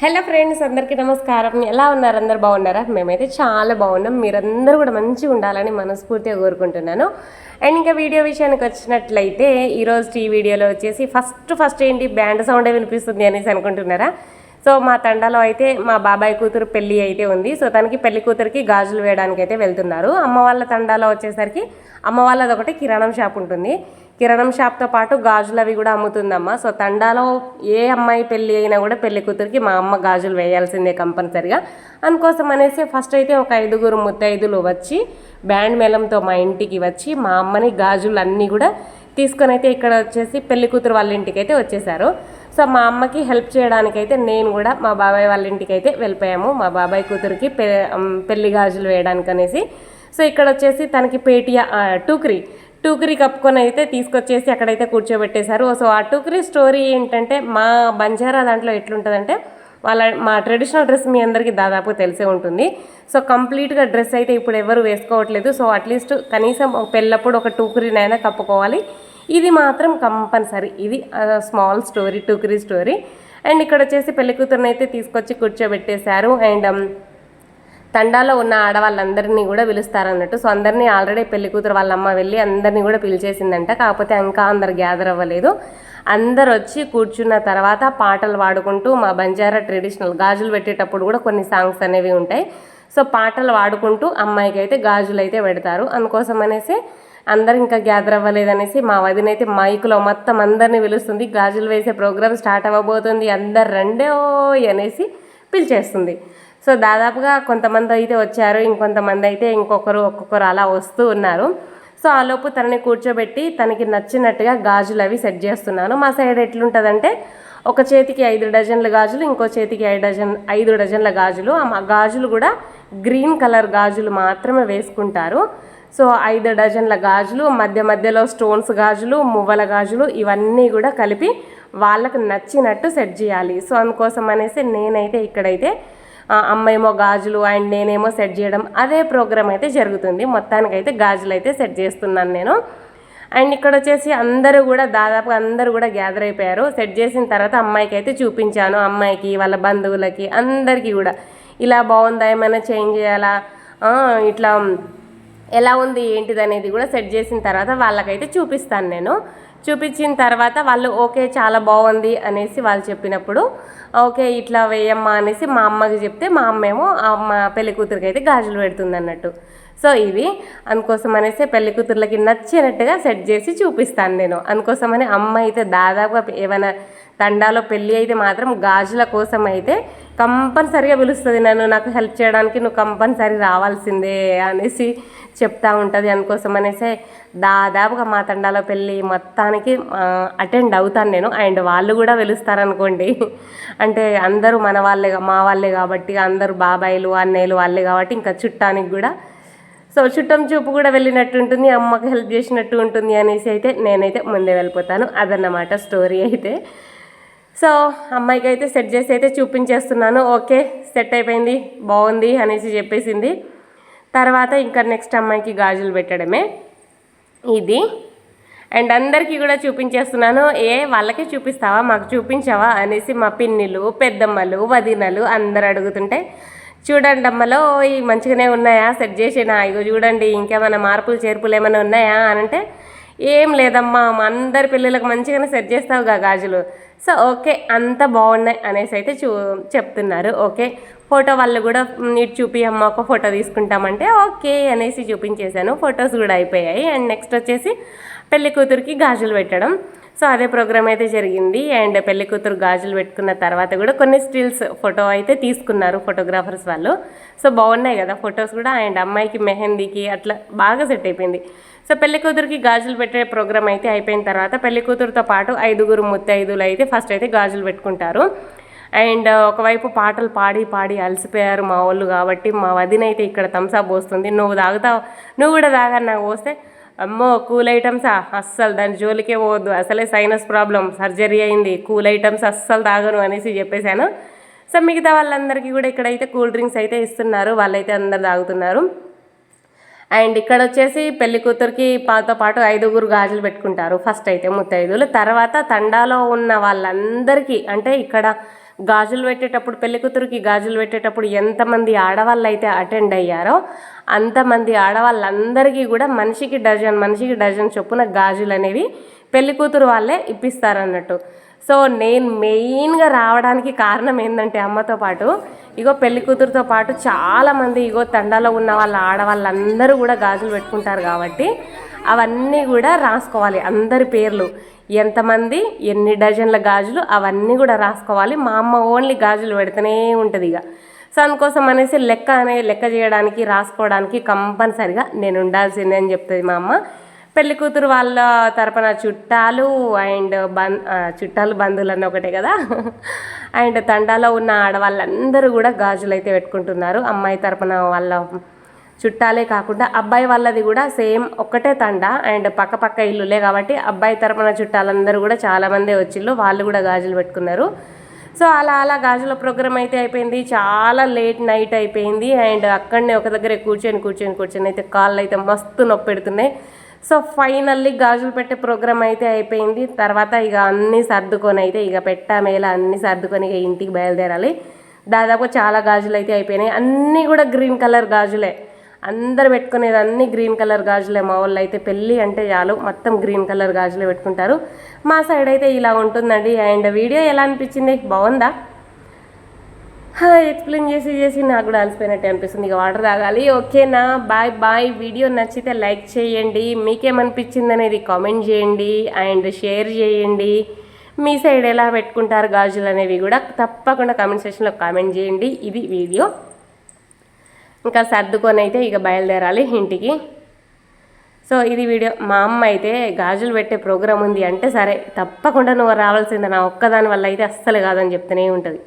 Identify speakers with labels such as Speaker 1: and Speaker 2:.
Speaker 1: Hello friends అందరికీ నమస్కారం. ఎలా ఉన్నారు? అందరు బాగున్నారా? మేమైతే చాలా బాగున్నాం. మీరందరూ కూడా మంచిగా ఉండాలని మనస్ఫూర్తిగా కోరుకుంటున్నాను. అండ్ ఇంకా వీడియో విషయానికి వచ్చినట్లయితే ఈరోజు ఈ వీడియోలో వచ్చేసి ఫస్ట్ ఫస్ట్ ఏంటి బ్యాండ్ సౌండే వినిపిస్తుంది అనేసి అనుకుంటున్నారా? సో మా తండాలో అయితే మా బాబాయ్ కూతురు పెళ్ళి అయితే ఉంది. సో తనకి పెళ్ళి కూతురికి గాజులు వేయడానికి అయితే వెళ్తున్నారు. అమ్మ వాళ్ళ తండాలో వచ్చేసరికి అమ్మ వాళ్ళది ఒకటి కిరాణం షాప్ ఉంటుంది. కిరాణం షాప్తో పాటు గాజులు అవి కూడా అమ్ముతుందమ్మ. సో తండాలో ఏ అమ్మాయి పెళ్ళి అయినా కూడా పెళ్ళి కూతురికి మా అమ్మ గాజులు వేయాల్సిందే కంపల్సరిగా. అందుకోసం అనేసి ఫస్ట్ అయితే ఒక ఐదుగురు ముత్తైదులు వచ్చి బ్యాండ్ మేళంతో మా ఇంటికి వచ్చి మా అమ్మని గాజులు అన్నీ కూడా తీసుకొని అయితే ఇక్కడ వచ్చేసి పెళ్ళి కూతురు వాళ్ళ ఇంటికి అయితే వచ్చేసారు. సో మా అమ్మకి హెల్ప్ చేయడానికైతే నేను కూడా మా బాబాయ్ వాళ్ళ ఇంటికి అయితే వెళ్ళిపోయాము. మా బాబాయ్ కూతురికి పె పెళ్ళి గాజులు వేయడానికి అనేసి సో ఇక్కడ వచ్చేసి తనకి పేటియా టూక్రీ టూకరీ కప్పుకొని అయితే తీసుకొచ్చేసి అక్కడైతే కూర్చోబెట్టేశారు. సో ఆ టూకరీ స్టోరీ ఏంటంటే మా బంజారా దాంట్లో ఎట్లుంటుందంటే వాళ్ళ మా ట్రెడిషనల్ డ్రెస్ మీ అందరికీ దాదాపు తెలిసే ఉంటుంది. సో కంప్లీట్గా డ్రెస్ అయితే ఇప్పుడు ఎవరు వేసుకోవట్లేదు. సో అట్లీస్ట్ కనీసం పెళ్ళప్పుడు ఒక టూకరీనైనా కప్పుకోవాలి. ఇది మాత్రం కంపల్సరీ. ఇది స్మాల్ స్టోరీ టూకరీ స్టోరీ. అండ్ ఇక్కడ వచ్చేసి పెళ్ళి కూతురునైతే తీసుకొచ్చి కూర్చోబెట్టేశారు. అండ్ తండాలో ఉన్న ఆడవాళ్ళందరినీ కూడా పిలుస్తారన్నట్టు. సో అందరినీ ఆల్రెడీ పెళ్ళి కూతురు వాళ్ళ అమ్మ వెళ్ళి అందరినీ కూడా పిలిచేసిందంట. కాకపోతే ఇంకా అందరు గ్యాదర్ అవ్వలేదు. అందరు వచ్చి కూర్చున్న తర్వాత పాటలు పాడుకుంటూ మా బంజారా ట్రెడిషనల్ గాజులు పెట్టేటప్పుడు కూడా కొన్ని సాంగ్స్ అనేవి ఉంటాయి. సో పాటలు పాడుకుంటూ అమ్మాయికి అయితే గాజులు అయితే పెడతారు. అందుకోసం అనేసి అందరు ఇంకా గ్యాదర్ అవ్వలేదనేసి మా వదిన అయితే మైకులో మొత్తం అందరినీ పిలుస్తుంది. గాజులు వేసే ప్రోగ్రామ్ స్టార్ట్ అవ్వబోతుంది. అందరు రండే అనేసి పిలిచేస్తుంది. సో దాదాపుగా కొంతమంది అయితే వచ్చారు ఇంకొంతమంది అయితే ఇంకొకరు ఒక్కొక్కరు అలా వస్తూ ఉన్నారు. సో ఆలోపు తనని కూర్చోబెట్టి తనకి నచ్చినట్టుగా గాజులు అవి సెట్ చేస్తున్నాను. మా సైడ్ ఎట్లుంటుందంటే ఒక చేతికి ఐదు డజన్ల గాజులు ఇంకో చేతికి ఐదు డజన్ ఐదు డజన్ల గాజులు. ఆ మా గాజులు కూడా గ్రీన్ కలర్ గాజులు మాత్రమే వేసుకుంటారు. సో ఐదు డజన్ల గాజులు మధ్య మధ్యలో స్టోన్స్ గాజులు మువ్వల గాజులు ఇవన్నీ కూడా కలిపి వాళ్ళకు నచ్చినట్టు సెట్ చేయాలి. సో అందుకోసం అనేసి నేనైతే ఇక్కడైతే అమ్మేమో గాజులు అండ్ నేనేమో సెట్ చేయడం అదే ప్రోగ్రామ్ అయితే జరుగుతుంది. మొత్తానికైతే గాజులు అయితే సెట్ చేస్తున్నాను నేను. అండ్ ఇక్కడ వచ్చేసి అందరూ కూడా దాదాపు అందరూ కూడా గ్యాదర్ అయిపోయారు. సెట్ చేసిన తర్వాత అమ్మాయికి అయితే చూపించాను. అమ్మాయికి వాళ్ళ బంధువులకి అందరికీ కూడా. ఇలా బాగుందా? ఏమైనా చేంజ్ చేయాలా? ఇట్లా ఎలా ఉంది? ఏంటిది అనేది కూడా సెట్ చేసిన తర్వాత వాళ్ళకైతే చూపిస్తాను నేను. చూపించిన తర్వాత వాళ్ళు ఓకే చాలా బాగుంది అనేసి వాళ్ళు చెప్పినప్పుడు ఓకే ఇట్లా వేయమ్మా అనేసి మా అమ్మకి చెప్తే మా అమ్మేమో ఆ అమ్మ పెళ్ళి కూతురికి అయితే గాజులు పెడుతుంది అన్నట్టు. సో ఇది అందుకోసం అనేసి పెళ్ళి కూతుర్లకి నచ్చినట్టుగా సెట్ చేసి చూపిస్తాను నేను. అందుకోసమని అమ్మ అయితే దాదాపుగా ఏమైనా తండాలో పెళ్ళి అయితే మాత్రం గాజుల కోసం అయితే కంపల్సరిగా పిలుస్తుంది నన్ను నాకు హెల్ప్ చేయడానికి నువ్వు కంపల్సరీ రావాల్సిందే అనేసి చెప్తా ఉంటుంది అందుకోసం అనేసి దాదాపుగా మా తండాలో పెళ్ళి మొత్తానికి అటెండ్ అవుతాను నేను. అండ్ వాళ్ళు కూడా పిలుస్తారనుకోండి. అంటే అందరూ మన వాళ్ళే మా వాళ్ళే కాబట్టి అందరూ బాబాయిలు అన్నయ్యలు వాళ్ళే కాబట్టి ఇంకా చుట్టానికి కూడా. సో చుట్టం చూపు కూడా వెళ్ళినట్టు ఉంటుంది అమ్మకి హెల్ప్ చేసినట్టు ఉంటుంది అనేసి అయితే నేనైతే ముందే వెళ్ళిపోతాను. అదన్నమాట స్టోరీ అయితే. సో అమ్మాయికి అయితే సెట్ చేసి అయితే చూపించేస్తున్నాను. ఓకే సెట్ అయిపోయింది బాగుంది అనేసి చెప్పేసింది. తర్వాత ఇంకా నెక్స్ట్ అమ్మాయికి గాజులు పెట్టడమే. ఇది. అండ్ అందరికీ కూడా చూపించేస్తున్నాను. ఏ వాళ్ళకే చూపిస్తావా? మాకు చూపించావా? అనేసి మా పిన్నిలు పెద్దమ్మలు వదినలు అందరు అడుగుతుంటే చూడండి అమ్మలో ఈ మంచిగానే ఉన్నాయా? సెట్ చేసినా? ఇగో చూడండి ఇంకేమైనా మార్పులు చేర్పులు ఏమైనా ఉన్నాయా? అని అంటే ఏం లేదమ్మా మా అందరి పిల్లలకు మంచిగానే సెట్ చేస్తావుగా గాజులు. సో ఓకే అంత బాగున్నాయి అనేసి అయితే చూ చెప్తున్నారు ఓకే. ఫోటో వాళ్ళు కూడా "మ్, ఇటు చూపి అమ్మ ఒక ఫోటో తీసుకుంటామంటే ఓకే అనేసి చూపించేశాను. ఫొటోస్ కూడా అయిపోయాయి. అండ్ నెక్స్ట్ వచ్చేసి పెళ్ళి కూతురికి గాజులు పెట్టడం. సో అదే ప్రోగ్రామ్ అయితే జరిగింది. అండ్ పెళ్ళి కూతురు గాజులు పెట్టుకున్న తర్వాత కూడా కొన్ని స్టిల్స్ ఫోటో అయితే తీసుకున్నారు ఫోటోగ్రాఫర్స్ వాళ్ళు. సో బాగున్నాయి కదా ఫొటోస్ కూడా. అండ్ అమ్మాయికి మెహందీకి అట్లా బాగా సెట్ అయిపోయింది. సో పెళ్ళి కూతురికి గాజులు పెట్టే ప్రోగ్రామ్ అయితే అయిపోయిన తర్వాత పెళ్ళి కూతురుతో పాటు ఐదుగురు ముత్తైదులు అయితే ఫస్ట్ అయితే గాజులు పెట్టుకుంటారు. అండ్ ఒకవైపు పాటలు పాడి పాడి అలసిపోయారు మా వాళ్ళు కాబట్టి మా వదిన అయితే ఇక్కడ థమ్స్అప్ పోస్తుంది. నువ్వు తాగుతావు నువ్వు కూడా తాగని నాకు పోస్తే అమ్మో కూల్ ఐటమ్సా? అస్సలు దాని జోలికే పోవద్దు. అసలే సైనస్ ప్రాబ్లం సర్జరీ అయింది. కూల్ ఐటమ్స్ అస్సలు తాగను అనేసి చెప్పేశాను. సో మిగతా వాళ్ళందరికీ కూడా ఇక్కడైతే కూల్ డ్రింక్స్ అయితే ఇస్తున్నారు. వాళ్ళైతే అందరు తాగుతున్నారు. అండ్ ఇక్కడ వచ్చేసి పెళ్ళి కూతురికి పాతో పాటు ఐదుగురు గాజులు పెట్టుకుంటారు. ఫస్ట్ అయితే ముత్తైదులు తర్వాత తండాలో ఉన్న వాళ్ళందరికీ అంటే ఇక్కడ గాజులు పెట్టేటప్పుడు పెళ్ళి కూతురికి గాజులు పెట్టేటప్పుడు ఎంతమంది ఆడవాళ్ళు అయితే అటెండ్ అయ్యారో అంతమంది ఆడవాళ్ళందరికీ కూడా మనిషికి డజన్ మనిషికి డజన్ చొప్పున గాజులు అనేవి పెళ్ళి కూతురు వాళ్ళే ఇప్పిస్తారన్నట్టు. సో నేను మెయిన్గా రావడానికి కారణం ఏంటంటే అమ్మతో పాటు ఇగో పెళ్ళి కూతురుతో పాటు చాలామంది ఇగో తండాలో ఉన్న వాళ్ళ ఆడవాళ్ళందరూ కూడా గాజులు పెట్టుకుంటారు కాబట్టి అవన్నీ కూడా రాసుకోవాలి అందరి పేర్లు. ఎంతమంది ఎన్ని డజన్ల గాజులు అవన్నీ కూడా రాసుకోవాలి. మా అమ్మ ఓన్లీ గాజులు పెడుతూనే ఉంటుంది ఇక సో అందుకోసం అనేసి లెక్క అనే లెక్క చేయడానికి రాసుకోవడానికి కంపల్సరిగా నేను ఉండాల్సిందే అని చెప్తుంది మా అమ్మ. పెళ్ళి కూతురు వాళ్ళ తరపున చుట్టాలు అండ్ బం చుట్టాలు బంధువులు అన్న ఒకటే కదా. అండ్ తండాలో ఉన్న ఆడవాళ్ళందరూ కూడా గాజులు అయితే పెట్టుకుంటున్నారు. అమ్మాయి తరపున వాళ్ళ చుట్టాలే కాకుండా అబ్బాయి వాళ్ళది కూడా సేమ్ ఒక్కటే తండ అండ్ పక్క పక్క ఇల్లులే కాబట్టి అబ్బాయి తరపున చుట్టాలందరూ కూడా చాలామంది వచ్చిళ్ళు వాళ్ళు కూడా గాజులు పెట్టుకున్నారు. సో అలా అలా గాజుల ప్రోగ్రామ్ అయితే అయిపోయింది. చాలా లేట్ నైట్ అయిపోయింది అండ్ అక్కడనే ఒక దగ్గరే కూర్చొని కూర్చొని కూర్చొని అయితే కాళ్ళు అయితే మస్తు నొప్పి పెడుతున్నాయి. సో ఫైనల్లీ గాజులు పెట్టే ప్రోగ్రామ్ అయితే అయిపోయింది. తర్వాత ఇక అన్నీ సర్దుకొని అయితే ఇక పెట్టామేలా అన్నీ సర్దుకొని ఇక ఇంటికి బయలుదేరాలి. దాదాపు చాలా గాజులు అయితే అయిపోయినాయి. అన్నీ కూడా గ్రీన్ కలర్ గాజులే. అందరు పెట్టుకునేది అన్ని గ్రీన్ కలర్ గాజులే. మా వాళ్ళు అయితే పెళ్ళి అంటే చాలు మొత్తం గ్రీన్ కలర్ గాజులే పెట్టుకుంటారు. మా సైడ్ అయితే ఇలా ఉంటుందండి. అండ్ వీడియో ఎలా అనిపించింది? బాగుందా? ఎక్స్ప్లెయిన్ చేసి చేసి నాకు కూడా అలసిపోయినట్టు అనిపిస్తుంది. ఇక వాటర్ తాగాలి. ఓకేనా బాయ్ బాయ్ వీడియో నచ్చితే లైక్ చేయండి. మీకేమనిపించింది అనేది కామెంట్ చేయండి. అండ్ షేర్ చేయండి. మీ సైడ్ ఎలా పెట్టుకుంటారు గాజులు అనేవి కూడా తప్పకుండా కామెంట్ సెక్షన్లో కామెంట్ చేయండి. ఇది వీడియో. ఇంకా సర్దుకొని అయితే ఇక బయలుదేరాలి ఇంటికి. సో ఇది వీడియో. మా అమ్మ అయితే గాజులు పెట్టే ప్రోగ్రాం ఉంది అంటే సరే తప్పకుండా నువ్వు రావాల్సిందే. నా ఒక్కదాని వల్ల అయితే అస్సలు కాదని చెప్తూనే ఉంటుంది.